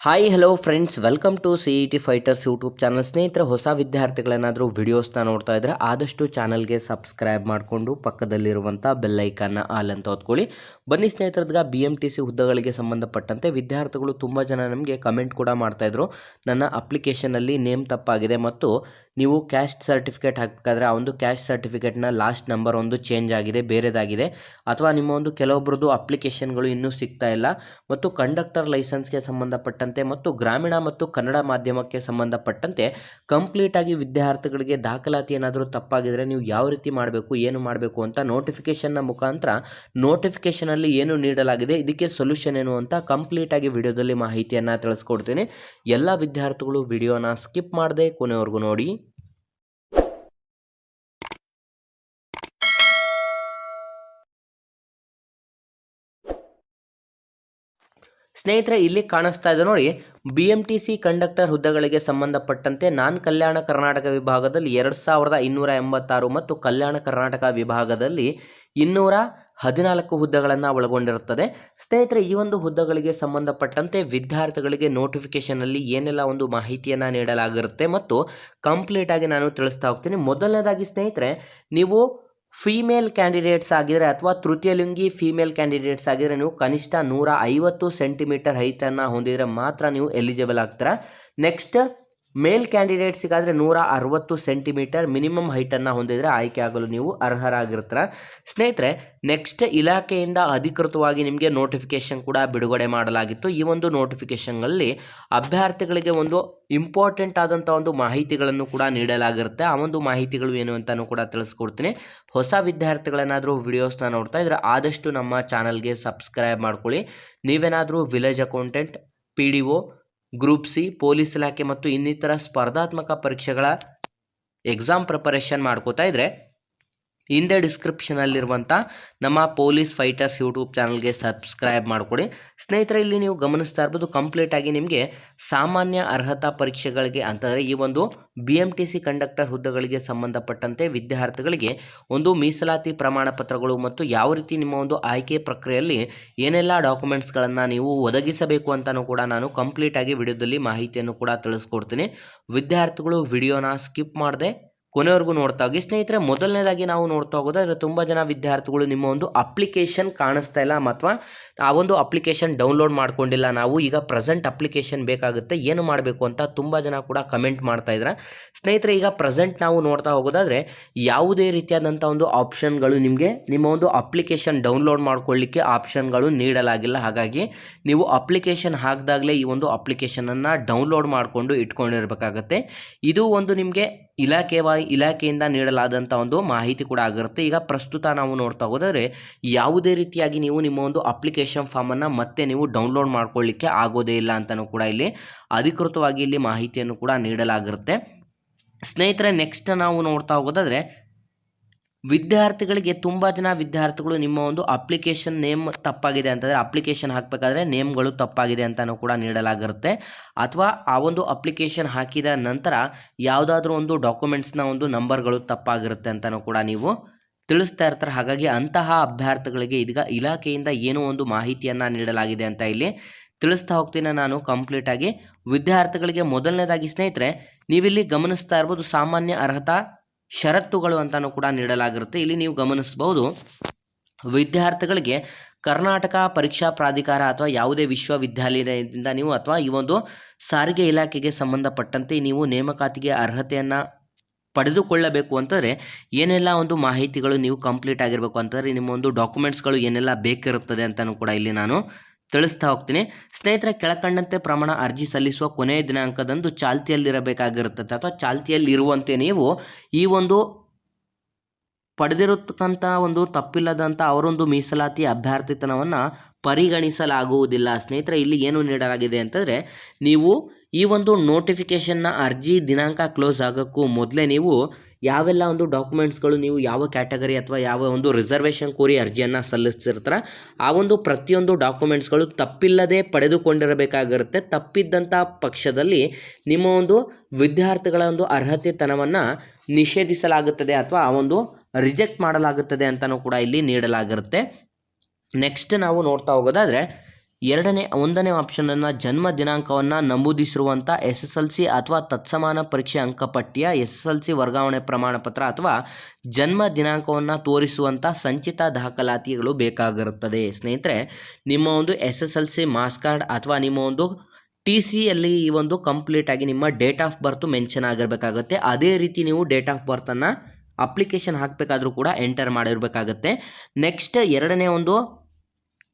Hi hello friends welcome to C E T fighters YouTube channel ಸ್ನೇಹಿತರೆ, ಹೊಸ ವಿದ್ಯಾರ್ಥಿಗಳೇನಾದರೂ ವಿಡಿಯೋಸ್ನ ನೋಡ್ತಾ ಇದ್ದರೆ ಆದಷ್ಟು ಚಾನಲ್ಗೆ ಸಬ್ಸ್ಕ್ರೈಬ್ ಮಾಡಿಕೊಂಡು ಪಕ್ಕದಲ್ಲಿರುವಂಥ ಬೆಲ್ಲೈಕನ್ನ ಆಲ್ ಅಂತ ಹೊತ್ಕೊಳ್ಳಿ ಬನ್ನಿ ಸ್ನೇಹಿತರದ್ಗ ಬಿ ಎಂ ಟಿ ಸಿ ಹುದ್ದೆಗಳಿಗೆ ಸಂಬಂಧಪಟ್ಟಂತೆ ವಿದ್ಯಾರ್ಥಿಗಳು ತುಂಬ ಜನ ನಮಗೆ ಕಮೆಂಟ್ ಕೂಡ ಮಾಡ್ತಾಯಿದ್ರು ನನ್ನ ಅಪ್ಲಿಕೇಶನಲ್ಲಿ ನೇಮ್ ತಪ್ಪಾಗಿದೆ ಮತ್ತು ನೀವು ಕ್ಯಾಸ್ಟ್ ಸರ್ಟಿಫಿಕೇಟ್ ಹಾಕಬೇಕಾದ್ರೆ ಆ ಒಂದು ಕ್ಯಾಸ್ಟ್ ಸರ್ಟಿಫಿಕೇಟ್ನ ಲಾಸ್ಟ್ ನಂಬರ್ ಒಂದು ಚೇಂಜ್ ಆಗಿದೆ, ಬೇರೆದಾಗಿದೆ. ಅಥವಾ ನಿಮ್ಮ ಒಂದು ಕೆಲವೊಬ್ಬರದ್ದು ಅಪ್ಲಿಕೇಶನ್ಗಳು ಇನ್ನೂ ಸಿಗ್ತಾ ಇಲ್ಲ. ಮತ್ತು ಕಂಡಕ್ಟರ್ ಲೈಸೆನ್ಸ್ಗೆ ಸಂಬಂಧಪಟ್ಟಂತೆ ಮತ್ತು ಗ್ರಾಮೀಣ ಮತ್ತು ಕನ್ನಡ ಮಾಧ್ಯಮಕ್ಕೆ ಸಂಬಂಧಪಟ್ಟಂತೆ ಕಂಪ್ಲೀಟಾಗಿ ವಿದ್ಯಾರ್ಥಿಗಳಿಗೆ ದಾಖಲಾತಿ ಏನಾದರೂ ತಪ್ಪಾಗಿದ್ದರೆ ನೀವು ಯಾವ ರೀತಿ ಮಾಡಬೇಕು, ಏನು ಮಾಡಬೇಕು ಅಂತ ನೋಟಿಫಿಕೇಷನ್ನ ಮುಖಾಂತರ ನೋಟಿಫಿಕೇಷನಲ್ಲಿ ಏನು ನೀಡಲಾಗಿದೆ, ಇದಕ್ಕೆ ಸೊಲ್ಯೂಷನ್ ಏನು ಅಂತ ಕಂಪ್ಲೀಟಾಗಿ ವಿಡಿಯೋದಲ್ಲಿ ಮಾಹಿತಿಯನ್ನು ತಿಳಿಸ್ಕೊಡ್ತೀನಿ. ಎಲ್ಲ ವಿದ್ಯಾರ್ಥಿಗಳು ವಿಡಿಯೋನ ಸ್ಕಿಪ್ ಮಾಡದೆ ಕೊನೆವರೆಗೂ ನೋಡಿ. ಸ್ನೇಹಿತರೆ, ಇಲ್ಲಿ ಕಾಣಿಸ್ತಾ ಇದೆ ನೋಡಿ B M T C conductor ಹುದ್ದೆಗಳಿಗೆ ಸಂಬಂಧಪಟ್ಟಂತೆ ನಾನ್ ಕಲ್ಯಾಣ ಕರ್ನಾಟಕ ವಿಭಾಗದಲ್ಲಿ ಎರಡು ಸಾವಿರದ ಇನ್ನೂರ ಎಂಬತ್ತಾರು ಮತ್ತು ಕಲ್ಯಾಣ ಕರ್ನಾಟಕ ವಿಭಾಗದಲ್ಲಿ ಇನ್ನೂರ ಹದಿನಾಲ್ಕು ಹುದ್ದೆಗಳನ್ನು ಒಳಗೊಂಡಿರುತ್ತದೆ. ಸ್ನೇಹಿತರೆ, ಈ ಒಂದು ಹುದ್ದೆಗಳಿಗೆ ಸಂಬಂಧಪಟ್ಟಂತೆ ವಿದ್ಯಾರ್ಥಿಗಳಿಗೆ ನೋಟಿಫಿಕೇಷನಲ್ಲಿ ಏನೆಲ್ಲ ಒಂದು ಮಾಹಿತಿಯನ್ನು ನೀಡಲಾಗಿರುತ್ತೆ ಮತ್ತು ಕಂಪ್ಲೀಟಾಗಿ ನಾನು ತಿಳಿಸ್ತಾ ಹೋಗ್ತೀನಿ. ಮೊದಲನೇದಾಗಿ ಸ್ನೇಹಿತರೆ, ನೀವು ಫೀಮೇಲ್ ಕ್ಯಾಂಡಿಡೇಟ್ಸ್ ಆಗಿದ್ರೆ ಅಥವಾ ತೃತೀಯ ಲಿಂಗಿ ಫೀಮೇಲ್ ಕ್ಯಾಂಡಿಡೇಟ್ಸ್ ಆಗಿದ್ರೆ ನೀವು ಕನಿಷ್ಠ ನೂರ ಐವತ್ತು ಸೆಂಟಿಮೀಟರ್ ಹೈಟನ್ನು ಹೊಂದಿದರೆ ಮಾತ್ರ ನೀವು ಎಲಿಜಿಬಲ್ ಆಗ್ತೀರಾ. ನೆಕ್ಸ್ಟ್ ಮೇಲ್ ಕ್ಯಾಂಡಿಡೇಟ್ಸಿಗಾದರೆ ನೂರ ಅರವತ್ತು ಸೆಂಟಿಮೀಟರ್ ಮಿನಿಮಮ್ ಹೈಟನ್ನು ಹೊಂದಿದರೆ ಆಯ್ಕೆ ಆಗಲು ನೀವು ಅರ್ಹರಾಗಿರ್ತೀರ. ಸ್ನೇಹಿತರೆ ನೆಕ್ಸ್ಟ್ ಇಲಾಖೆಯಿಂದ ಅಧಿಕೃತವಾಗಿ ನಿಮಗೆ ನೋಟಿಫಿಕೇಶನ್ ಕೂಡ ಬಿಡುಗಡೆ ಮಾಡಲಾಗಿತ್ತು. ಈ ಒಂದು ನೋಟಿಫಿಕೇಶನ್ಗಳಲ್ಲಿ ಅಭ್ಯರ್ಥಿಗಳಿಗೆ ಒಂದು ಇಂಪಾರ್ಟೆಂಟ್ ಆದಂಥ ಒಂದು ಮಾಹಿತಿಗಳನ್ನು ಕೂಡ ನೀಡಲಾಗಿರುತ್ತೆ. ಆ ಒಂದು ಮಾಹಿತಿಗಳು ಏನು ಅಂತಲೂ ಕೂಡ ತಿಳಿಸ್ಕೊಡ್ತೀನಿ. ಹೊಸ ವಿದ್ಯಾರ್ಥಿಗಳೇನಾದರೂ ವಿಡಿಯೋಸ್ನ ನೋಡ್ತಾ ಇದ್ರೆ ಆದಷ್ಟು ನಮ್ಮ ಚಾನಲ್ಗೆ ಸಬ್ಸ್ಕ್ರೈಬ್ ಮಾಡ್ಕೊಳ್ಳಿ. ನೀವೇನಾದರೂ village accountant P D O group C police ಇಲಾಖೆ ಮತ್ತು ಇನ್ನಿತರ ಸ್ಪರ್ಧಾತ್ಮಕ ಪರೀಕ್ಷೆಗಳ ಎಕ್ಸಾಮ್ ಪ್ರಿಪರೇಷನ್ ಮಾಡ್ಕೋತಾ ಇದ್ದರೆ ಹಿಂದೆ ಡಿಸ್ಕ್ರಿಪ್ಷನಲ್ಲಿರುವಂಥ ನಮ್ಮ ಪೊಲೀಸ್ ಫೈಟರ್ಸ್ ಯೂಟ್ಯೂಬ್ ಚಾನಲ್ಗೆ ಸಬ್ಸ್ಕ್ರೈಬ್ ಮಾಡಿಕೊಡಿ. ಸ್ನೇಹಿತರೆ, ಇಲ್ಲಿ ನೀವು ಗಮನಿಸ್ತಾ ಇರ್ಬೋದು ಕಂಪ್ಲೀಟಾಗಿ ನಿಮಗೆ ಸಾಮಾನ್ಯ ಅರ್ಹತಾ ಪರೀಕ್ಷೆಗಳಿಗೆ ಅಂತಂದರೆ ಈ ಒಂದು B M T C conductor ಹುದ್ದೆಗಳಿಗೆ ಸಂಬಂಧಪಟ್ಟಂತೆ ವಿದ್ಯಾರ್ಥಿಗಳಿಗೆ ಒಂದು ಮೀಸಲಾತಿ ಪ್ರಮಾಣ ಪತ್ರಗಳು ಮತ್ತು ಯಾವ ರೀತಿ ನಿಮ್ಮ ಒಂದು ಆಯ್ಕೆ ಪ್ರಕ್ರಿಯೆಯಲ್ಲಿ ಏನೆಲ್ಲ ಡಾಕ್ಯುಮೆಂಟ್ಸ್ಗಳನ್ನು ನೀವು ಒದಗಿಸಬೇಕು ಅಂತಲೂ ಕೂಡ ನಾನು ಕಂಪ್ಲೀಟಾಗಿ ವಿಡಿಯೋದಲ್ಲಿ ಮಾಹಿತಿಯನ್ನು ಕೂಡ ತಿಳಿಸ್ಕೊಡ್ತೀನಿ. ವಿದ್ಯಾರ್ಥಿಗಳು ವಿಡಿಯೋನ ಸ್ಕಿಪ್ ಮಾಡದೆ ಕೊನೆವರೆಗೂ ನೋಡ್ತಾ ಹೋಗಿ. ಸ್ನೇಹಿತರೆ, ಮೊದಲನೇದಾಗಿ ನಾವು ನೋಡ್ತಾ ಹೋಗೋದಾದ್ರೆ ತುಂಬ ಜನ ವಿದ್ಯಾರ್ಥಿಗಳು ನಿಮ್ಮ ಒಂದು ಅಪ್ಲಿಕೇಶನ್ ಕಾಣಿಸ್ತಾ ಇಲ್ಲ ಅಥವಾ ಆ ಒಂದು ಅಪ್ಲಿಕೇಶನ್ ಡೌನ್ಲೋಡ್ ಮಾಡ್ಕೊಂಡಿಲ್ಲ ನಾವು, ಈಗ ಪ್ರೆಸೆಂಟ್ ಅಪ್ಲಿಕೇಶನ್ ಬೇಕಾಗುತ್ತೆ, ಏನು ಮಾಡಬೇಕು ಅಂತ ತುಂಬ ಜನ ಕೂಡ ಕಮೆಂಟ್ ಮಾಡ್ತಾ ಇದ್ದಾರೆ ಸ್ನೇಹಿತರೆ, ಈಗ ಪ್ರೆಸೆಂಟ್ ನಾವು ನೋಡ್ತಾ ಹೋಗೋದಾದರೆ, ಯಾವುದೇ ರೀತಿಯಾದಂಥ ಒಂದು ಆಪ್ಷನ್ಗಳು ನಿಮಗೆ, ನಿಮ್ಮ ಒಂದು ಅಪ್ಲಿಕೇಶನ್ ಡೌನ್ಲೋಡ್ ಮಾಡ್ಕೊಳ್ಳಿಕ್ಕೆ ಆಪ್ಷನ್ಗಳು ನೀಡಲಾಗಿಲ್ಲ. ಹಾಗಾಗಿ, ನೀವು ಅಪ್ಲಿಕೇಶನ್ ಹಾಕಿದಾಗಲೇ ಈ ಒಂದು ಅಪ್ಲಿಕೇಶನನ್ನು ಡೌನ್ಲೋಡ್ ಮಾಡಿಕೊಂಡು ಇಟ್ಕೊಂಡಿರಬೇಕಾಗತ್ತೆ. ಇದು ಒಂದು ನಿಮಗೆ ಇಲಾಖೆವ ಇಲಾಖೆಯಿಂದ ನೀಡಲಾದಂಥ ಒಂದು ಮಾಹಿತಿ ಕೂಡ ಆಗಿರುತ್ತೆ. ಈಗ ಪ್ರಸ್ತುತ ನಾವು ನೋಡ್ತಾ ಹೋದರೆ, ಯಾವುದೇ ರೀತಿಯಾಗಿ ನೀವು ನಿಮ್ಮ ಒಂದು ಅಪ್ಲಿಕೇಶನ್ ಫಾರ್ಮನ್ನು ಮತ್ತೆ ನೀವು ಡೌನ್ಲೋಡ್ ಮಾಡ್ಕೊಳ್ಳಿಕ್ಕೆ ಆಗೋದೇ ಇಲ್ಲ ಅಂತಲೂ ಕೂಡ ಇಲ್ಲಿ ಅಧಿಕೃತವಾಗಿ ಇಲ್ಲಿ ಮಾಹಿತಿಯನ್ನು ಕೂಡ ನೀಡಲಾಗಿರುತ್ತೆ. ಸ್ನೇಹಿತರೆ ನೆಕ್ಸ್ಟ್ ನಾವು ನೋಡ್ತಾ ಹೋಗೋದಾದರೆ ವಿದ್ಯಾರ್ಥಿಗಳಿಗೆ ತುಂಬ ಜನ ವಿದ್ಯಾರ್ಥಿಗಳು ನಿಮ್ಮ ಒಂದು ಅಪ್ಲಿಕೇಶನ್ ನೇಮ್ ತಪ್ಪಾಗಿದೆ ಅಂತಂದರೆ ಅಪ್ಲಿಕೇಶನ್ ಹಾಕಬೇಕಾದ್ರೆ ನೇಮ್ಗಳು ತಪ್ಪಾಗಿದೆ ಅಂತಲೂ ಕೂಡ ನೀಡಲಾಗಿರುತ್ತೆ. ಅಥವಾ ಆ ಒಂದು ಅಪ್ಲಿಕೇಶನ್ ಹಾಕಿದ ನಂತರ ಯಾವುದಾದ್ರೂ ಒಂದು ಡಾಕ್ಯುಮೆಂಟ್ಸ್ನ ಒಂದು ನಂಬರ್ಗಳು ತಪ್ಪಾಗಿರುತ್ತೆ ಅಂತಲೂ ಕೂಡ ನೀವು ತಿಳಿಸ್ತಾ ಇರ್ತಾರೆ. ಹಾಗಾಗಿ ಅಂತಹ ಅಭ್ಯರ್ಥಿಗಳಿಗೆ ಇದೀಗ ಇಲಾಖೆಯಿಂದ ಏನೋ ಒಂದು ಮಾಹಿತಿಯನ್ನು ನೀಡಲಾಗಿದೆ ಅಂತ ಇಲ್ಲಿ ತಿಳಿಸ್ತಾ ಹೋಗ್ತೀನಿ ನಾನು ಕಂಪ್ಲೀಟಾಗಿ ವಿದ್ಯಾರ್ಥಿಗಳಿಗೆ ಮೊದಲನೇದಾಗಿ ಸ್ನೇಹಿತರೆ, ನೀವಿಲ್ಲಿ ಗಮನಿಸ್ತಾ ಇರ್ಬೋದು ಸಾಮಾನ್ಯ ಅರ್ಹತಾ ಷರತ್ತುಗಳು ಅಂತಲೂ ಕೂಡ ನೀಡಲಾಗಿರುತ್ತೆ. ಇಲ್ಲಿ ನೀವು ಗಮನಿಸಬಹುದು ವಿದ್ಯಾರ್ಥಿಗಳಿಗೆ ಕರ್ನಾಟಕ ಪರೀಕ್ಷಾ ಪ್ರಾಧಿಕಾರ ಅಥವಾ ಯಾವುದೇ ವಿಶ್ವವಿದ್ಯಾಲಯದಿಂದ ನೀವು ಅಥವಾ ಈ ಒಂದು ಸಾರಿಗೆ ಇಲಾಖೆಗೆ ಸಂಬಂಧಪಟ್ಟಂತೆ ನೀವು ನೇಮಕಾತಿಗೆ ಅರ್ಹತೆಯನ್ನು ಪಡೆದುಕೊಳ್ಳಬೇಕು ಅಂತಂದರೆ ಏನೆಲ್ಲ ಒಂದು ಮಾಹಿತಿಗಳು ನೀವು ಕಂಪ್ಲೀಟ್ ಆಗಿರಬೇಕು ಅಂತಂದರೆ ನಿಮ್ಮ ಒಂದು ಡಾಕ್ಯುಮೆಂಟ್ಸ್ಗಳು ಏನೆಲ್ಲ ಬೇಕಿರುತ್ತದೆ ಅಂತಲೂ ಕೂಡ ಇಲ್ಲಿ ನಾನು ತಿಳಿಸ್ತಾ ಹೋಗ್ತೀನಿ. ಸ್ನೇಹಿತರೆ, ಕೆಳಕಂಡಂತೆ ಪ್ರಮಾಣ ಅರ್ಜಿ ಸಲ್ಲಿಸುವ ಕೊನೆಯ ದಿನಾಂಕದಂದು ಚಾಲ್ತಿಯಲ್ಲಿರಬೇಕಾಗಿರುತ್ತದೆ. ಅಥವಾ ಚಾಲ್ತಿಯಲ್ಲಿರುವಂತೆ ನೀವು ಈ ಒಂದು ಪಡೆದಿರತಕ್ಕಂಥ ಒಂದು ತಪ್ಪಿಲ್ಲದಂಥ ಅವರೊಂದು ಮೀಸಲಾತಿ ಅಭ್ಯರ್ಥಿತನವನ್ನು ಪರಿಗಣಿಸಲಾಗುವುದಿಲ್ಲ. ಸ್ನೇಹಿತರೆ, ಇಲ್ಲಿ ಏನು ನೀಡಲಾಗಿದೆ ಅಂತಂದರೆ, ನೀವು ಈ ಒಂದು ನೋಟಿಫಿಕೇಷನ್ನ ಅರ್ಜಿ ದಿನಾಂಕ ಕ್ಲೋಸ್ ಆಗೋಕ್ಕೂ ಮೊದಲೇ ನೀವು ಯಾವೆಲ್ಲ ಒಂದು ಡಾಕ್ಯುಮೆಂಟ್ಸ್ಗಳು ನೀವು ಯಾವ ಕ್ಯಾಟಗರಿ ಅಥವಾ ಯಾವ ಒಂದು ರಿಸರ್ವೇಷನ್ ಕೋರಿ ಅರ್ಜಿಯನ್ನು ಸಲ್ಲಿಸ್ತಿರ್ತಾರೆ, ಆ ಒಂದು ಪ್ರತಿಯೊಂದು ಡಾಕ್ಯುಮೆಂಟ್ಸ್ಗಳು ತಪ್ಪಿಲ್ಲದೆ ಪಡೆದುಕೊಂಡಿರಬೇಕಾಗಿರುತ್ತೆ. ತಪ್ಪಿದ್ದಂಥ ಪಕ್ಷದಲ್ಲಿ ನಿಮ್ಮ ಒಂದು ವಿದ್ಯಾರ್ಥಿಗಳ ಒಂದು ಅರ್ಹತೆತನವನ್ನು ನಿಷೇಧಿಸಲಾಗುತ್ತದೆ ಅಥವಾ ಆ ಒಂದು ರಿಜೆಕ್ಟ್ ಮಾಡಲಾಗುತ್ತದೆ ಅಂತಲೂ ಕೂಡ ಇಲ್ಲಿ ನೀಡಲಾಗಿರುತ್ತೆ. ನೆಕ್ಸ್ಟ್ ನಾವು ನೋಡ್ತಾ ಹೋಗೋದಾದರೆ ಎರಡನೇ, ಒಂದನೇ ಆಪ್ಷನನ್ನು ಜನ್ಮ ದಿನಾಂಕವನ್ನು ನಮೂದಿಸಿರುವಂಥ ಎಸ್ ಎಸ್ ಎಲ್ ಸಿ ಅಥವಾ ತತ್ಸಮಾನ ಪರೀಕ್ಷೆ ಅಂಕಪಟ್ಟಿಯ ಎಸ್ ಎಸ್ ಎಲ್ ಸಿ ವರ್ಗಾವಣೆ ಪ್ರಮಾಣಪತ್ರ ಅಥವಾ ಜನ್ಮ ದಿನಾಂಕವನ್ನು ತೋರಿಸುವಂಥ ಸಂಚಿತ ದಾಖಲಾತಿಗಳು ಬೇಕಾಗಿರುತ್ತದೆ. ಸ್ನೇಹಿತರೆ, ನಿಮ್ಮ ಒಂದು S S L C marks card ಅಥವಾ ನಿಮ್ಮ ಒಂದು ಟಿ ಸಿಯಲ್ಲಿ ಈ ಒಂದು ಕಂಪ್ಲೀಟ್ ಆಗಿ ನಿಮ್ಮ ಡೇಟ್ ಆಫ್ ಬರ್ತ್ ಮೆನ್ಷನ್ ಆಗಿರಬೇಕಾಗುತ್ತೆ. ಅದೇ ರೀತಿ ನೀವು ಡೇಟ್ ಆಫ್ ಬರ್ತನ್ನು ಅಪ್ಲಿಕೇಶನ್ ಹಾಕಬೇಕಾದ್ರೂ ಕೂಡ ಎಂಟರ್ ಮಾಡಿರಬೇಕಾಗತ್ತೆ. ನೆಕ್ಸ್ಟ್ ಎರಡನೇ ಒಂದು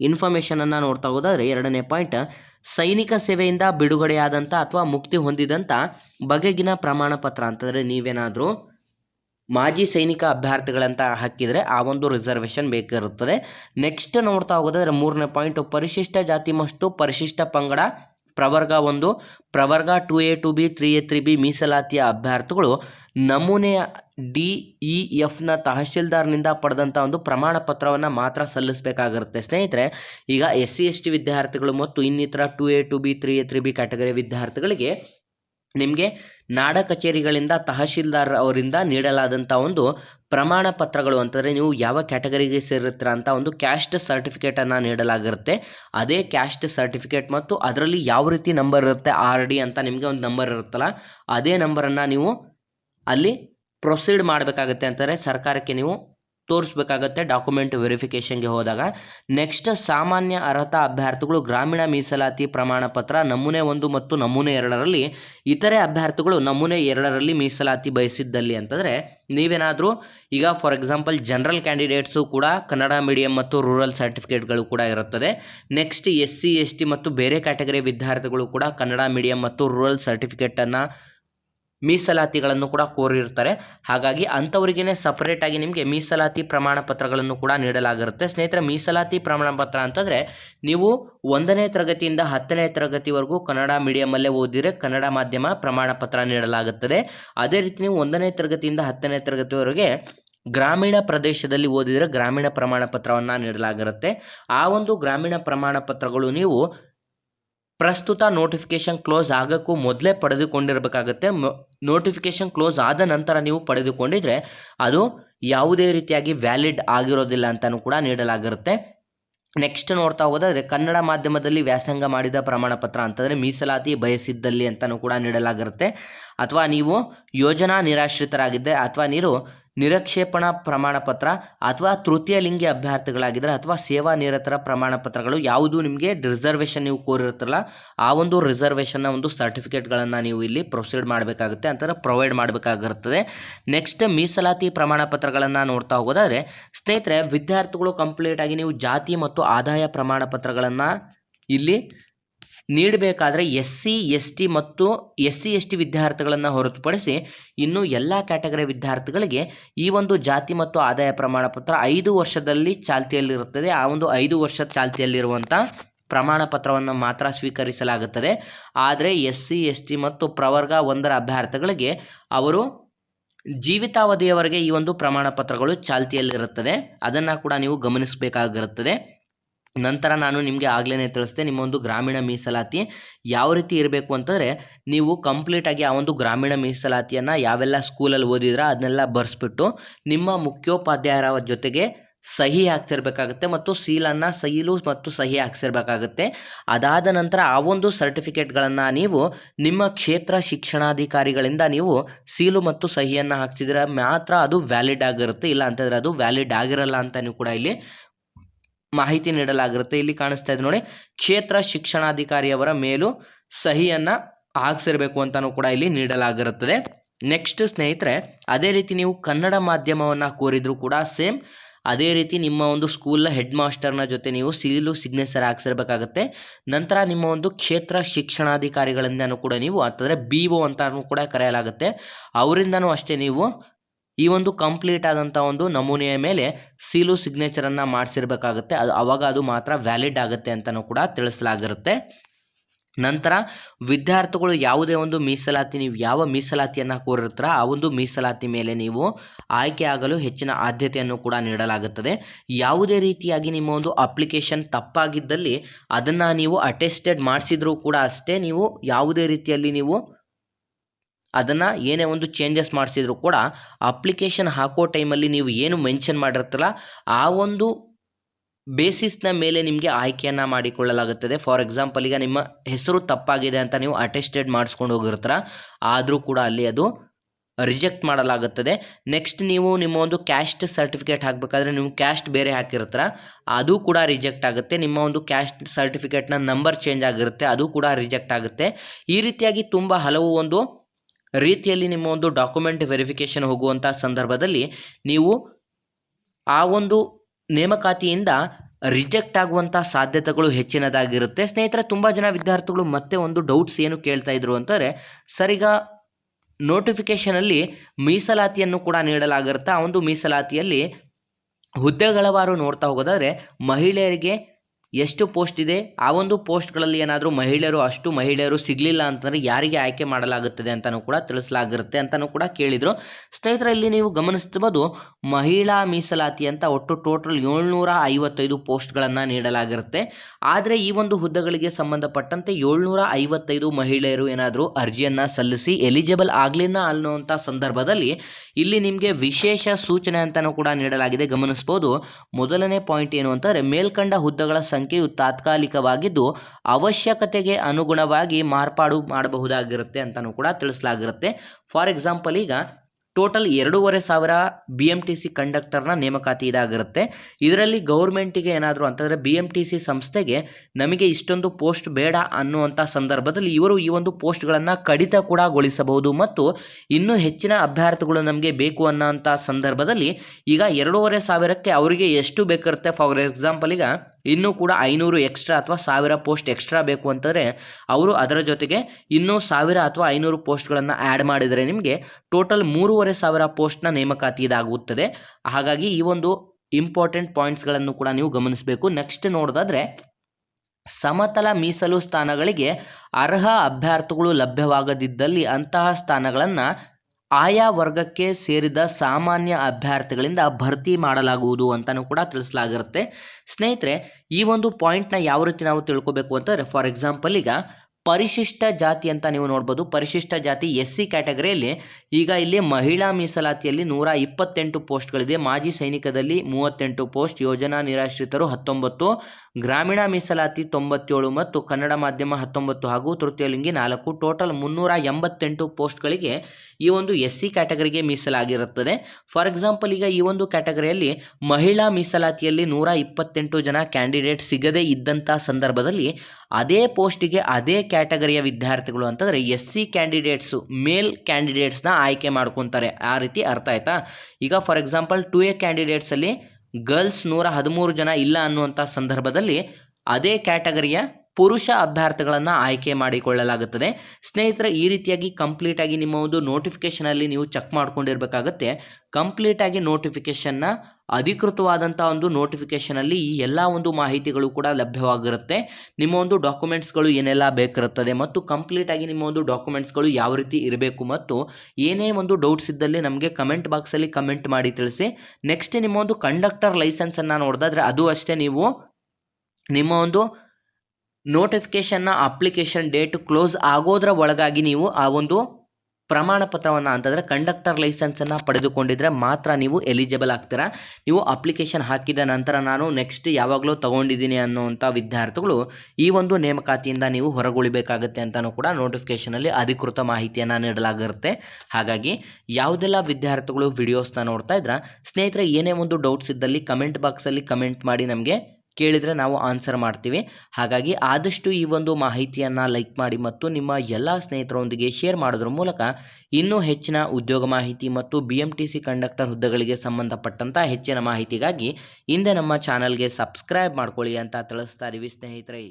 ಇನ್ಫಾರ್ಮೇಷನನ್ನು ನೋಡ್ತಾ ಹೋದಾದರೆ ಎರಡನೇ ಪಾಯಿಂಟ್ ಸೈನಿಕ ಸೇವೆಯಿಂದ ಬಿಡುಗಡೆಯಾದಂಥ ಅಥವಾ ಮುಕ್ತಿ ಹೊಂದಿದಂಥ ಬಗೆಗಿನ ಪ್ರಮಾಣ ಪತ್ರ ಅಂತಂದರೆ ನೀವೇನಾದರೂ ಮಾಜಿ ಸೈನಿಕ ಅಭ್ಯರ್ಥಿಗಳಂತ ಹಾಕಿದರೆ ಆ ಒಂದು ರಿಸರ್ವೇಷನ್ ಬೇಕಿರುತ್ತದೆ. ನೆಕ್ಸ್ಟ್ ನೋಡ್ತಾ ಹೋಗೋದಾದ್ರೆ ಮೂರನೇ ಪಾಯಿಂಟ್ ಪರಿಶಿಷ್ಟ ಜಾತಿ ಮತ್ತು ಪರಿಶಿಷ್ಟ ಪಂಗಡ ಪ್ರವರ್ಗ ಒಂದು, ಪ್ರವರ್ಗ two A two B three A three B ಮೀಸಲಾತಿಯ ಅಭ್ಯರ್ಥಿಗಳು ನಮೂನೆಯ ಡಿ ಇ ಎಫ್ನ ತಹಶೀಲ್ದಾರ್ನಿಂದ ಪಡೆದಂಥ ಒಂದು ಪ್ರಮಾಣ ಪತ್ರವನ್ನು ಮಾತ್ರ ಸಲ್ಲಿಸಬೇಕಾಗಿರುತ್ತೆ. ಸ್ನೇಹಿತರೆ, ಈಗ ಎಸ್ ಸಿ ಎಸ್ ಟಿ ವಿದ್ಯಾರ್ಥಿಗಳು ಮತ್ತು ಇನ್ನಿತರ two A two B three A three B category ವಿದ್ಯಾರ್ಥಿಗಳಿಗೆ ನಿಮಗೆ ನಾಡ ಕಚೇರಿಗಳಿಂದ ತಹಶೀಲ್ದಾರ್ ಅವರಿಂದ ನೀಡಲಾದಂಥ ಒಂದು ಪ್ರಮಾಣ ಪತ್ರಗಳು ಅಂತಂದರೆ ನೀವು ಯಾವ ಕ್ಯಾಟಗರಿಗೆ ಸೇರಿರ್ತೀರ ಅಂತ ಒಂದು ಕ್ಯಾಸ್ಟ್ ಸರ್ಟಿಫಿಕೇಟನ್ನು ನೀಡಲಾಗಿರುತ್ತೆ. ಅದೇ ಕ್ಯಾಸ್ಟ್ ಸರ್ಟಿಫಿಕೇಟ್ ಮತ್ತು ಅದರಲ್ಲಿ ಯಾವ ರೀತಿ ನಂಬರ್ ಇರುತ್ತೆ, ಆರ್ ಡಿ ಅಂತ ನಿಮಗೆ ಒಂದು ನಂಬರ್ ಇರುತ್ತಲ್ಲ, ಅದೇ ನಂಬರನ್ನು ನೀವು ಅಲ್ಲಿ ಪ್ರೊಸೀಡ್ ಮಾಡಬೇಕಾಗತ್ತೆ ಅಂತಾರೆ ಸರ್ಕಾರಕ್ಕೆ ನೀವು ತೋರಿಸ್ಬೇಕಾಗತ್ತೆ ಡಾಕ್ಯುಮೆಂಟ್ ವೆರಿಫಿಕೇಷನ್ಗೆ ಹೋದಾಗ. ನೆಕ್ಸ್ಟ್ ಸಾಮಾನ್ಯ ಅರ್ಹತಾ ಅಭ್ಯರ್ಥಿಗಳು ಗ್ರಾಮೀಣ ಮೀಸಲಾತಿ ಪ್ರಮಾಣ ಪತ್ರ ನಮೂನೆ ಒಂದು ಮತ್ತು ನಮೂನೆ ಎರಡರಲ್ಲಿ, ಇತರೆ ಅಭ್ಯರ್ಥಿಗಳು ನಮೂನೆ ಎರಡರಲ್ಲಿ ಮೀಸಲಾತಿ ಬಯಸಿದ್ದಲ್ಲಿ ಅಂತಂದರೆ, ನೀವೇನಾದರೂ ಈಗ ಫಾರ್ ಎಕ್ಸಾಂಪಲ್ ಜನರಲ್ ಕ್ಯಾಂಡಿಡೇಟ್ಸು ಕೂಡ ಕನ್ನಡ ಮೀಡಿಯಂ ಮತ್ತು ರೂರಲ್ ಸರ್ಟಿಫಿಕೇಟ್ಗಳು ಕೂಡ ಇರುತ್ತದೆ. Next S C S T ಮತ್ತು ಬೇರೆ ಕ್ಯಾಟಗರಿ ವಿದ್ಯಾರ್ಥಿಗಳು ಕೂಡ ಕನ್ನಡ ಮೀಡಿಯಂ ಮತ್ತು ರೂರಲ್ ಸರ್ಟಿಫಿಕೇಟನ್ನು ಮೀಸಲಾತಿಗಳನ್ನು ಕೂಡ ಕೋರಿರ್ತಾರೆ ಹಾಗಾಗಿ ಅಂಥವರಿಗೇ ಸಪರೇಟಾಗಿ ನಿಮಗೆ ಮೀಸಲಾತಿ ಪ್ರಮಾಣ ಪತ್ರಗಳನ್ನು ಕೂಡ ನೀಡಲಾಗಿರುತ್ತೆ. ಸ್ನೇಹಿತರೆ, ಮೀಸಲಾತಿ ಪ್ರಮಾಣ ಪತ್ರ ಅಂತಂದರೆ ನೀವು ಒಂದನೇ ತರಗತಿಯಿಂದ ಹತ್ತನೇ ತರಗತಿವರೆಗೂ ಕನ್ನಡ ಮೀಡಿಯಮಲ್ಲೇ ಓದಿದರೆ ಕನ್ನಡ ಮಾಧ್ಯಮ ಪ್ರಮಾಣ ಪತ್ರ ನೀಡಲಾಗುತ್ತದೆ. ಅದೇ ರೀತಿ ನೀವು ಒಂದನೇ ತರಗತಿಯಿಂದ ಹತ್ತನೇ ತರಗತಿವರೆಗೆ ಗ್ರಾಮೀಣ ಪ್ರದೇಶದಲ್ಲಿ ಓದಿದರೆ ಗ್ರಾಮೀಣ ಪ್ರಮಾಣ ಪತ್ರವನ್ನು ನೀಡಲಾಗಿರುತ್ತೆ. ಆ ಒಂದು ಗ್ರಾಮೀಣ ಪ್ರಮಾಣ ಪತ್ರಗಳು ನೀವು ಪ್ರಸ್ತುತ ನೋಟಿಫಿಕೇಶನ್ ಕ್ಲೋಸ್ ಆಗೋಕ್ಕೂ ಮೊದಲೇ ಪಡೆದುಕೊಂಡಿರಬೇಕಾಗುತ್ತೆ. ನೋಟಿಫಿಕೇಶನ್ ಕ್ಲೋಸ್ ಆದ ನಂತರ ನೀವು ಪಡೆದುಕೊಂಡಿದ್ರೆ ಅದು ಯಾವುದೇ ರೀತಿಯಾಗಿ ವ್ಯಾಲಿಡ್ ಆಗಿರೋದಿಲ್ಲ ಅಂತಲೂ ಕೂಡ ನೀಡಲಾಗಿರುತ್ತೆ. ನೆಕ್ಸ್ಟ್ ನೋಡ್ತಾ ಹೋಗೋದಾದರೆ ಕನ್ನಡ ಮಾಧ್ಯಮದಲ್ಲಿ ವ್ಯಾಸಂಗ ಮಾಡಿದ ಪ್ರಮಾಣ ಪತ್ರ ಅಂತಂದರೆ ಮೀಸಲಾತಿ ಬಯಸಿದ್ದಲ್ಲಿ ಅಂತಲೂ ಕೂಡ ನೀಡಲಾಗಿರುತ್ತೆ. ಅಥವಾ ನೀವು ಯೋಜನಾ ನಿರಾಶ್ರಿತರಾಗಿದ್ದೆ, ಅಥವಾ ನೀವು ನಿರಕ್ಷೇಪಣಾ ಪ್ರಮಾಣಪತ್ರ ಅಥವಾ ತೃತೀಯ ಲಿಂಗಿ ಅಭ್ಯರ್ಥಿಗಳಾಗಿದ್ದರೆ ಅಥವಾ ಸೇವಾ ನಿರತರ ಪ್ರಮಾಣ ಪತ್ರಗಳು ಯಾವುದು ನಿಮಗೆ ರಿಸರ್ವೇಷನ್ ನೀವು ಕೋರಿರುತ್ತಲ್ಲ, ಆ ಒಂದು ರಿಸರ್ವೇಷನ್ನ ಒಂದು ಸರ್ಟಿಫಿಕೇಟ್ಗಳನ್ನು ನೀವು ಇಲ್ಲಿ ಪ್ರೊಸೀಡ್ ಮಾಡಬೇಕಾಗುತ್ತೆ ಅಂತಾರೆ ಪ್ರೊವೈಡ್ ಮಾಡಬೇಕಾಗಿರುತ್ತದೆ. ನೆಕ್ಸ್ಟ್ ಮೀಸಲಾತಿ ಪ್ರಮಾಣ ಪತ್ರಗಳನ್ನು ನೋಡ್ತಾ ಹೋಗೋದಾದರೆ, ಸ್ನೇಹಿತರೆ, ವಿದ್ಯಾರ್ಥಿಗಳು ಕಂಪ್ಲೀಟಾಗಿ ನೀವು ಜಾತಿ ಮತ್ತು ಆದಾಯ ಪ್ರಮಾಣ ಪತ್ರಗಳನ್ನು ಇಲ್ಲಿ ನೀಡಬೇಕಾದ್ರೆ ಎಸ್ ಸಿ ಎಸ್ ಟಿ ಮತ್ತು ಎಸ್ ಸಿ ಎಸ್ ಟಿ ವಿದ್ಯಾರ್ಥಿಗಳನ್ನು ಹೊರತುಪಡಿಸಿ ಇನ್ನು ಎಲ್ಲ ಕ್ಯಾಟಗರಿ ವಿದ್ಯಾರ್ಥಿಗಳಿಗೆ ಈ ಒಂದು ಜಾತಿ ಮತ್ತು ಆದಾಯ ಪ್ರಮಾಣ ಪತ್ರ ಐದು ವರ್ಷದಲ್ಲಿ ಚಾಲ್ತಿಯಲ್ಲಿರುತ್ತದೆ. ಆ ಒಂದು ಐದು ವರ್ಷ ಚಾಲ್ತಿಯಲ್ಲಿರುವಂಥ ಪ್ರಮಾಣ ಪತ್ರವನ್ನು ಮಾತ್ರ ಸ್ವೀಕರಿಸಲಾಗುತ್ತದೆ. ಆದರೆ ಎಸ್ ಸಿ ಎಸ್ ಟಿ ಮತ್ತು ಪ್ರವರ್ಗ ಒಂದರ ಅಭ್ಯರ್ಥಿಗಳಿಗೆ ಅವರು ಜೀವಿತಾವಧಿಯವರೆಗೆ ಈ ಒಂದು ಪ್ರಮಾಣ ಪತ್ರಗಳು ಚಾಲ್ತಿಯಲ್ಲಿರುತ್ತದೆ. ಅದನ್ನು ಕೂಡ ನೀವು ಗಮನಿಸಬೇಕಾಗಿರುತ್ತದೆ. ನಂತರ ನಾನು ನಿಮಗೆ ಆಗ್ಲೇ ತಿಳಿಸ್ದೆ, ನಿಮ್ಮ ಒಂದು ಗ್ರಾಮೀಣ ಮೀಸಲಾತಿ ಯಾವ ರೀತಿ ಇರಬೇಕು ಅಂತಂದರೆ, ನೀವು ಕಂಪ್ಲೀಟಾಗಿ ಆ ಒಂದು ಗ್ರಾಮೀಣ ಮೀಸಲಾತಿಯನ್ನು ಯಾವೆಲ್ಲ ಸ್ಕೂಲಲ್ಲಿ ಓದಿದ್ರೆ ಅದನ್ನೆಲ್ಲ ಬರೆಸ್ಬಿಟ್ಟು ನಿಮ್ಮ ಮುಖ್ಯೋಪಾಧ್ಯಾಯರ ಜೊತೆಗೆ ಸಹಿ ಹಾಕ್ಸಿರ್ಬೇಕಾಗುತ್ತೆ ಮತ್ತು ಸೀಲನ್ನು ಸೈಲು ಮತ್ತು ಸಹಿ ಹಾಕ್ಸಿರ್ಬೇಕಾಗುತ್ತೆ. ಅದಾದ ನಂತರ ಆ ಒಂದು ಸರ್ಟಿಫಿಕೇಟ್ಗಳನ್ನು ನೀವು ನಿಮ್ಮ ಕ್ಷೇತ್ರ ಶಿಕ್ಷಣಾಧಿಕಾರಿಗಳಿಂದ ನೀವು ಸೀಲು ಮತ್ತು ಸಹಿಯನ್ನು ಹಾಕ್ಸಿದ್ರೆ ಮಾತ್ರ ಅದು ವ್ಯಾಲಿಡ್ ಆಗಿರುತ್ತೆ. ಇಲ್ಲ ಅಂತಂದರೆ ಅದು ವ್ಯಾಲಿಡ್ ಆಗಿರಲ್ಲ ಅಂತ ನೀವು ಕೂಡ ಇಲ್ಲಿ ಮಾಹಿತಿ ನೀಡಲಾಗಿರುತ್ತೆ. ಇಲ್ಲಿ ಕಾಣಿಸ್ತಾ ಇದೆ ನೋಡಿ, ಕ್ಷೇತ್ರ ಶಿಕ್ಷಣಾಧಿಕಾರಿಯವರ ಮೇಲೂ ಸಹಿಯನ್ನು ಹಾಕ್ಸಿರ್ಬೇಕು ಅಂತಲೂ ಕೂಡ ಇಲ್ಲಿ ನೀಡಲಾಗಿರುತ್ತದೆ. ನೆಕ್ಸ್ಟ್ ಸ್ನೇಹಿತರೆ, ಅದೇ ರೀತಿ ನೀವು ಕನ್ನಡ ಮಾಧ್ಯಮವನ್ನು ಕೋರಿದ್ರು ಕೂಡ ಸೇಮ್, ಅದೇ ರೀತಿ ನಿಮ್ಮ ಒಂದು ಸ್ಕೂಲ್ನ ಹೆಡ್ ಮಾಸ್ಟರ್ನ ಜೊತೆ ನೀವು ಸೀಲು ಸಿಗ್ನೇಚರ್ ಹಾಕ್ಸಿರ್ಬೇಕಾಗತ್ತೆ. ನಂತರ ನಿಮ್ಮ ಒಂದು ಕ್ಷೇತ್ರ ಶಿಕ್ಷಣಾಧಿಕಾರಿಗಳಿಂದನೂ ಕೂಡ ನೀವು, ಅಂತಂದರೆ ಬಿ ಒ ಅಂತಲೂ ಕೂಡ ಕರೆಯಲಾಗುತ್ತೆ. ಅವರಿಂದನೂ ಅಷ್ಟೇ ನೀವು ಈ ಒಂದು ಕಂಪ್ಲೀಟ್ ಆದಂಥ ಒಂದು ನಮೂನೆಯ ಮೇಲೆ ಸೀಲು ಸಿಗ್ನೇಚರನ್ನು ಮಾಡಿಸಿರ್ಬೇಕಾಗುತ್ತೆ. ಅದು ಅವಾಗ ಅದು ಮಾತ್ರ ವ್ಯಾಲಿಡ್ ಆಗುತ್ತೆ ಅಂತಲೂ ಕೂಡ ತಿಳಿಸಲಾಗಿರುತ್ತೆ. ನಂತರ ವಿದ್ಯಾರ್ಥಿಗಳು ಯಾವುದೇ ಒಂದು ಮೀಸಲಾತಿ, ನೀವು ಯಾವ ಮೀಸಲಾತಿಯನ್ನು ಕೋರಿರ್ತೀರ, ಆ ಒಂದು ಮೀಸಲಾತಿ ಮೇಲೆ ನೀವು ಆಯ್ಕೆ ಆಗಲು ಹೆಚ್ಚಿನ ಆದ್ಯತೆಯನ್ನು ಕೂಡ ನೀಡಲಾಗುತ್ತದೆ. ಯಾವುದೇ ರೀತಿಯಾಗಿ ನಿಮ್ಮ ಒಂದು ಅಪ್ಲಿಕೇಶನ್ ತಪ್ಪಾಗಿದ್ದಲ್ಲಿ ಅದನ್ನು ನೀವು ಅಟೆಸ್ಟೆಡ್ ಮಾಡಿಸಿದ್ರೂ ಕೂಡ ಅಷ್ಟೇ ನೀವು ಯಾವುದೇ ರೀತಿಯಲ್ಲಿ ನೀವು ಅದನ್ನು ಏನೇ ಒಂದು ಚೇಂಜಸ್ ಮಾಡಿಸಿದ್ರು ಕೂಡ ಅಪ್ಲಿಕೇಶನ್ ಹಾಕೋ ಟೈಮಲ್ಲಿ ನೀವು ಏನು ಮೆನ್ಷನ್ ಮಾಡಿರ್ತಲ್ಲ ಆ ಒಂದು ಬೇಸಿಸ್ನ ಮೇಲೆ ನಿಮಗೆ ಆಯ್ಕೆಯನ್ನು ಮಾಡಿಕೊಳ್ಳಲಾಗುತ್ತದೆ. ಫಾರ್ ಎಕ್ಸಾಂಪಲ್ ಈಗ ನಿಮ್ಮ ಹೆಸರು ತಪ್ಪಾಗಿದೆ ಅಂತ ನೀವು ಅಟೆಸ್ಟೆಡ್ ಮಾಡಿಸ್ಕೊಂಡು ಹೋಗಿರ್ತೀರ, ಆದರೂ ಕೂಡ ಅಲ್ಲಿ ಅದು ರಿಜೆಕ್ಟ್ ಮಾಡಲಾಗುತ್ತದೆ. ನೆಕ್ಸ್ಟ್ ನೀವು ನಿಮ್ಮ ಒಂದು ಕ್ಯಾಸ್ಟ್ ಸರ್ಟಿಫಿಕೇಟ್ ಹಾಕಬೇಕಾದ್ರೆ ನೀವು ಕ್ಯಾಸ್ಟ್ ಬೇರೆ ಹಾಕಿರ್ತೀರ, ಅದು ಕೂಡ ರಿಜೆಕ್ಟ್ ಆಗುತ್ತೆ. ನಿಮ್ಮ ಒಂದು ಕ್ಯಾಸ್ಟ್ ಸರ್ಟಿಫಿಕೇಟ್ನ ನಂಬರ್ ಚೇಂಜ್ ಆಗಿರುತ್ತೆ, ಅದು ಕೂಡ ರಿಜೆಕ್ಟ್ ಆಗುತ್ತೆ. ಈ ರೀತಿಯಾಗಿ ತುಂಬ ಹಲವು ಒಂದು ರೀತಿಯಲ್ಲಿ ನಿಮ್ಮ ಒಂದು ಡಾಕ್ಯುಮೆಂಟ್ ವೆರಿಫಿಕೇಷನ್ ಹೋಗುವಂಥ ಸಂದರ್ಭದಲ್ಲಿ ನೀವು ಆ ಒಂದು ನೇಮಕಾತಿಯಿಂದ ರಿಜೆಕ್ಟ್ ಆಗುವಂಥ ಸಾಧ್ಯತೆಗಳು ಹೆಚ್ಚಿನದಾಗಿರುತ್ತೆ. ಸ್ನೇಹಿತರೆ, ತುಂಬ ಜನ ವಿದ್ಯಾರ್ಥಿಗಳು ಮತ್ತೆ ಒಂದು ಡೌಟ್ಸ್ ಏನು ಕೇಳ್ತಾ ಇದ್ರು ಅಂತಾರೆ ಸರಿಗ ನೋಟಿಫಿಕೇಷನಲ್ಲಿ ಮೀಸಲಾತಿಯನ್ನು ಕೂಡ ನೀಡಲಾಗಿರುತ್ತೆ. ಆ ಒಂದು ಮೀಸಲಾತಿಯಲ್ಲಿ ಹುದ್ದೆಗಳವಾರು ನೋಡ್ತಾ ಹೋಗೋದಾದರೆ, ಮಹಿಳೆಯರಿಗೆ ಎಷ್ಟು ಪೋಸ್ಟ್ ಇದೆ? ಆ ಒಂದು ಪೋಸ್ಟ್ಗಳಲ್ಲಿ ಏನಾದರೂ ಮಹಿಳೆಯರು ಅಷ್ಟು ಮಹಿಳೆಯರು ಸಿಗಲಿಲ್ಲ ಅಂತಂದರೆ ಯಾರಿಗೆ ಆಯ್ಕೆ ಮಾಡಲಾಗುತ್ತದೆ ಅಂತಲೂ ಕೂಡ ತಿಳಿಸಲಾಗಿರುತ್ತೆ ಅಂತಲೂ ಕೂಡ ಕೇಳಿದರು. ಸ್ನೇಹಿತರೆ, ಇಲ್ಲಿ ನೀವು ಗಮನಿಸ್ತಿರ್ಬೋದು ಮಹಿಳಾ ಮೀಸಲಾತಿ ಅಂತ ಒಟ್ಟು ಟೋಟಲ್ ಏಳ್ನೂರ ಐವತ್ತೈದು ಪೋಸ್ಟ್ಗಳನ್ನು ನೀಡಲಾಗಿರುತ್ತೆ. ಆದರೆ ಈ ಒಂದು ಹುದ್ದೆಗಳಿಗೆ ಸಂಬಂಧಪಟ್ಟಂತೆ ಏಳ್ನೂರ ಐವತ್ತೈದು ಮಹಿಳೆಯರು ಏನಾದರೂ ಅರ್ಜಿಯನ್ನು ಸಲ್ಲಿಸಿ ಎಲಿಜಿಬಲ್ ಆಗಲಿಲ್ಲ ಅನ್ನುವಂಥ ಸಂದರ್ಭದಲ್ಲಿ ಇಲ್ಲಿ ನಿಮಗೆ ವಿಶೇಷ ಸೂಚನೆ ಅಂತಲೂ ಕೂಡ ನೀಡಲಾಗಿದೆ. ಗಮನಿಸ್ಬೋದು, ಮೊದಲನೇ ಪಾಯಿಂಟ್ ಏನು ಅಂತಂದರೆ ಮೇಲ್ಕಂಡ ಹುದ್ದೆಗಳ ಸಂಖ್ಯೆಯು ತಾತ್ಕಾಲಿಕವಾಗಿದ್ದು ಅವಶ್ಯಕತೆಗೆ ಅನುಗುಣವಾಗಿ ಮಾರ್ಪಾಡು ಮಾಡಬಹುದಾಗಿರುತ್ತೆ ಅಂತಲೂ ಕೂಡ ತಿಳಿಸಲಾಗಿರುತ್ತೆ. ಫಾರ್ ಎಕ್ಸಾಂಪಲ್ ಈಗ ಟೋಟಲ್ ಎರಡೂವರೆ ಸಾವಿರ ಬಿ ಎಂ ಟಿ ಸಿ ಕಂಡಕ್ಟರ್ನ ನೇಮಕಾತಿ ಇದಾಗಿರುತ್ತೆ. ಇದರಲ್ಲಿ ಗೌರ್ಮೆಂಟಿಗೆ ಏನಾದರೂ ಅಂತಂದರೆ ಬಿ ಎಂ ಟಿ ಸಿ ಸಂಸ್ಥೆಗೆ ನಮಗೆ ಇಷ್ಟೊಂದು ಪೋಸ್ಟ್ ಬೇಡ ಅನ್ನುವಂಥ ಸಂದರ್ಭದಲ್ಲಿ ಇವರು ಈ ಒಂದು ಪೋಸ್ಟ್ಗಳನ್ನು ಕಡಿತ ಕೂಡ ಗೊಳಿಸಬಹುದು ಮತ್ತು ಇನ್ನೂ ಹೆಚ್ಚಿನ ಅಭ್ಯರ್ಥಿಗಳು ನಮಗೆ ಬೇಕು ಅನ್ನೋಂಥ ಸಂದರ್ಭದಲ್ಲಿ ಈಗ ಎರಡೂವರೆ ಸಾವಿರಕ್ಕೆ ಅವರಿಗೆ ಎಷ್ಟು ಬೇಕಿರುತ್ತೆ? ಫಾರ್ ಎಕ್ಸಾಂಪಲ್ ಈಗ ಇನ್ನೂ ಕೂಡ ಐನೂರು ಎಕ್ಸ್ಟ್ರಾ ಅಥವಾ ಸಾವಿರ ಪೋಸ್ಟ್ ಎಕ್ಸ್ಟ್ರಾ ಬೇಕು ಅಂತಂದರೆ ಅವರು ಅದರ ಜೊತೆಗೆ ಇನ್ನೂ ಸಾವಿರ ಅಥವಾ ಐನೂರು ಪೋಸ್ಟ್ಗಳನ್ನು ಆ್ಯಡ್ ಮಾಡಿದರೆ ನಿಮಗೆ ಟೋಟಲ್ ಮೂರುವರೆ ಸಾವಿರ ಪೋಸ್ಟ್ನ ನೇಮಕಾತಿ ಇದಾಗುತ್ತದೆ. ಹಾಗಾಗಿ ಈ ಒಂದು ಇಂಪಾರ್ಟೆಂಟ್ ಪಾಯಿಂಟ್ಸ್ಗಳನ್ನು ಕೂಡ ನೀವು ಗಮನಿಸಬೇಕು. ನೆಕ್ಸ್ಟ್ ನೋಡೋದಾದರೆ ಸಮತಲ ಮೀಸಲು ಸ್ಥಾನಗಳಿಗೆ ಅರ್ಹ ಅಭ್ಯರ್ಥಿಗಳು ಲಭ್ಯವಾಗದಿದ್ದಲ್ಲಿ ಅಂತಹ ಸ್ಥಾನಗಳನ್ನು ಆಯಾ ವರ್ಗಕ್ಕೆ ಸೇರಿದ ಸಾಮಾನ್ಯ ಅಭ್ಯರ್ಥಿಗಳಿಂದ ಭರ್ತಿ ಮಾಡಲಾಗುವುದು ಅಂತಲೂ ಕೂಡ ತಿಳಿಸಲಾಗಿರುತ್ತೆ. ಸ್ನೇಹಿತರೆ, ಈ ಒಂದು ಪಾಯಿಂಟ್ನ ಯಾವ ರೀತಿ ನಾವು ತಿಳ್ಕೊಬೇಕು ಅಂತಂದರೆ ಫಾರ್ ಎಕ್ಸಾಂಪಲ್ ಈಗ ಪರಿಶಿಷ್ಟ ಜಾತಿ ಅಂತ ನೀವು ನೋಡ್ಬೋದು. ಪರಿಶಿಷ್ಟ ಜಾತಿ ಎಸ್ ಸಿ ಕ್ಯಾಟಗರಿಯಲ್ಲಿ ಈಗ ಇಲ್ಲಿ ಮಹಿಳಾ ಮೀಸಲಾತಿಯಲ್ಲಿ ನೂರ ಇಪ್ಪತ್ತೆಂಟು ಪೋಸ್ಟ್ಗಳಿದೆ ಮಾಜಿ ಸೈನಿಕದಲ್ಲಿ ಮೂವತ್ತೆಂಟು ಪೋಸ್ಟ್ ಯೋಜನಾ ನಿರಾಶ್ರಿತರು ಹತ್ತೊಂಬತ್ತು ಗ್ರಾಮೀಣ ಮೀಸಲಾತಿ ತೊಂಬತ್ತೇಳು ಮತ್ತು ಕನ್ನಡ ಮಾಧ್ಯಮ ಹತ್ತೊಂಬತ್ತು ಹಾಗೂ ತೃತೀಯ ಲಿಂಗಿ ನಾಲ್ಕು, ಟೋಟಲ್ ಮುನ್ನೂರ ಎಂಬತ್ತೆಂಟು ಪೋಸ್ಟ್ಗಳಿಗೆ ಈ ಒಂದು ಎಸ್ ಸಿ ಕ್ಯಾಟಗರಿಗೆ ಮೀಸಲಾಗಿರುತ್ತದೆ. ಫಾರ್ ಎಕ್ಸಾಂಪಲ್, ಈಗ ಈ ಒಂದು ಕ್ಯಾಟಗರಿಯಲ್ಲಿ ಮಹಿಳಾ ಮೀಸಲಾತಿಯಲ್ಲಿ ನೂರ ಇಪ್ಪತ್ತೆಂಟು ಜನ ಕ್ಯಾಂಡಿಡೇಟ್ ಸಿಗದೇ ಇದ್ದಂಥ ಸಂದರ್ಭದಲ್ಲಿ ಅದೇ ಪೋಸ್ಟಿಗೆ ಅದೇ ಕ್ಯಾಟಗರಿಯ ವಿದ್ಯಾರ್ಥಿಗಳು ಅಂತಂದರೆ ಎಸ್ ಸಿ ಕ್ಯಾಂಡಿಡೇಟ್ಸು, ಮೇಲ್ ಕ್ಯಾಂಡಿಡೇಟ್ಸ್ನ ಆಯ್ಕೆ ಮಾಡ್ಕೊತಾರೆ. ಆ ರೀತಿ ಅರ್ಥ ಆಯ್ತಾ? ಈಗ ಫಾರ್ ಎಕ್ಸಾಂಪಲ್, ಟು ಎ ಕ್ಯಾಂಡಿಡೇಟ್ಸಲ್ಲಿ ಗರ್ಲ್ಸ್ ನೂರ ಹದಿಮೂರು ಜನ ಇಲ್ಲ ಅನ್ನುವಂಥ ಸಂದರ್ಭದಲ್ಲಿ ಅದೇ ಕ್ಯಾಟಗರಿಯ ಪುರುಷ ಅಭ್ಯರ್ಥಿಗಳನ್ನು ಆಯ್ಕೆ ಮಾಡಿಕೊಳ್ಳಲಾಗುತ್ತದೆ. ಸ್ನೇಹಿತರೆ, ಈ ರೀತಿಯಾಗಿ ಕಂಪ್ಲೀಟಾಗಿ ನಿಮ್ಮ ಒಂದು ನೋಟಿಫಿಕೇಷನಲ್ಲಿ ನೀವು ಚೆಕ್ ಮಾಡ್ಕೊಂಡಿರ್ಬೇಕಾಗತ್ತೆ. ಕಂಪ್ಲೀಟಾಗಿ ನೋಟಿಫಿಕೇಷನ್ನ ಅಧಿಕೃತವಾದಂಥ ಒಂದು ನೋಟಿಫಿಕೇಷನಲ್ಲಿ ಈ ಎಲ್ಲ ಒಂದು ಮಾಹಿತಿಗಳು ಕೂಡ ಲಭ್ಯವಾಗಿರುತ್ತೆ. ನಿಮ್ಮ ಒಂದು ಡಾಕ್ಯುಮೆಂಟ್ಸ್ಗಳು ಏನೆಲ್ಲ ಬೇಕಿರುತ್ತದೆ ಮತ್ತು ಕಂಪ್ಲೀಟಾಗಿ ನಿಮ್ಮ ಒಂದು ಡಾಕ್ಯುಮೆಂಟ್ಸ್ಗಳು ಯಾವ ರೀತಿ ಇರಬೇಕು ಮತ್ತು ಏನೇ ಒಂದು ಡೌಟ್ಸ್ ಇದ್ದಲ್ಲಿ ನಮಗೆ ಕಮೆಂಟ್ ಬಾಕ್ಸಲ್ಲಿ ಕಮೆಂಟ್ ಮಾಡಿ ತಿಳಿಸಿ. ನೆಕ್ಸ್ಟ್ ನಿಮ್ಮ ಒಂದು ಕಂಡಕ್ಟರ್ ಲೈಸೆನ್ಸನ್ನು ನೋಡಿದಾದ್ರೆ ಅದು ಅಷ್ಟೇ ನೀವು ನಿಮ್ಮ ಒಂದು ನೋಟಿಫಿಕೇಷನ್ನ ಅಪ್ಲಿಕೇಶನ್ ಡೇಟ್ ಕ್ಲೋಸ್ ಆಗೋದ್ರ ಒಳಗಾಗಿ ನೀವು ಆ ಒಂದು ಪ್ರಮಾಣ ಪತ್ರವನ್ನು ಅಂತಂದರೆ ಕಂಡಕ್ಟರ್ ಲೈಸೆನ್ಸನ್ನು ಪಡೆದುಕೊಂಡಿದ್ರೆ ಮಾತ್ರ ನೀವು ಎಲಿಜಿಬಲ್ ಆಗ್ತೀರಾ. ನೀವು ಅಪ್ಲಿಕೇಶನ್ ಹಾಕಿದ ನಂತರ ನಾನು ನೆಕ್ಸ್ಟ್ ಯಾವಾಗಲೂ ತೊಗೊಂಡಿದ್ದೀನಿ ಅನ್ನುವಂಥ ವಿದ್ಯಾರ್ಥಿಗಳು ಈ ಒಂದು ನೇಮಕಾತಿಯಿಂದ ನೀವು ಹೊರಗುಳಿಬೇಕಾಗುತ್ತೆ ಅಂತಲೂ ಕೂಡ ನೋಟಿಫಿಕೇಷನಲ್ಲಿ ಅಧಿಕೃತ ಮಾಹಿತಿಯನ್ನು ನೀಡಲಾಗಿರುತ್ತೆ. ಹಾಗಾಗಿ ಯಾವುದೆಲ್ಲ ವಿದ್ಯಾರ್ಥಿಗಳು ವಿಡಿಯೋಸ್ನ ನೋಡ್ತಾ ಇದ್ರೆ, ಸ್ನೇಹಿತರೆ ಏನೇ ಒಂದು ಡೌಟ್ಸ್ ಇದ್ದಲ್ಲಿ ಕಮೆಂಟ್ ಬಾಕ್ಸಲ್ಲಿ ಕಮೆಂಟ್ ಮಾಡಿ ನಮಗೆ ಕೇಳಿದರೆ ನಾವು ಆನ್ಸರ್ ಮಾಡ್ತೀವಿ. ಹಾಗಾಗಿ ಆದಷ್ಟು ಈ ಒಂದು ಮಾಹಿತಿಯನ್ನು ಲೈಕ್ ಮಾಡಿ ಮತ್ತು ನಿಮ್ಮ ಎಲ್ಲ ಸ್ನೇಹಿತರೊಂದಿಗೆ ಶೇರ್ ಮಾಡೋದ್ರ ಮೂಲಕ ಇನ್ನೂ ಹೆಚ್ಚಿನ ಉದ್ಯೋಗ ಮಾಹಿತಿ ಮತ್ತು B M T C conductor ಹುದ್ದೆಗಳಿಗೆ ಸಂಬಂಧಪಟ್ಟಂಥ ಹೆಚ್ಚಿನ ಮಾಹಿತಿಗಾಗಿ ಹಿಂದೆ ನಮ್ಮ ಚಾನಲ್ಗೆ ಸಬ್ಸ್ಕ್ರೈಬ್ ಮಾಡ್ಕೊಳ್ಳಿ ಅಂತ ತಿಳಿಸ್ತಾ ಇದೀವಿ ಸ್ನೇಹಿತರೆ.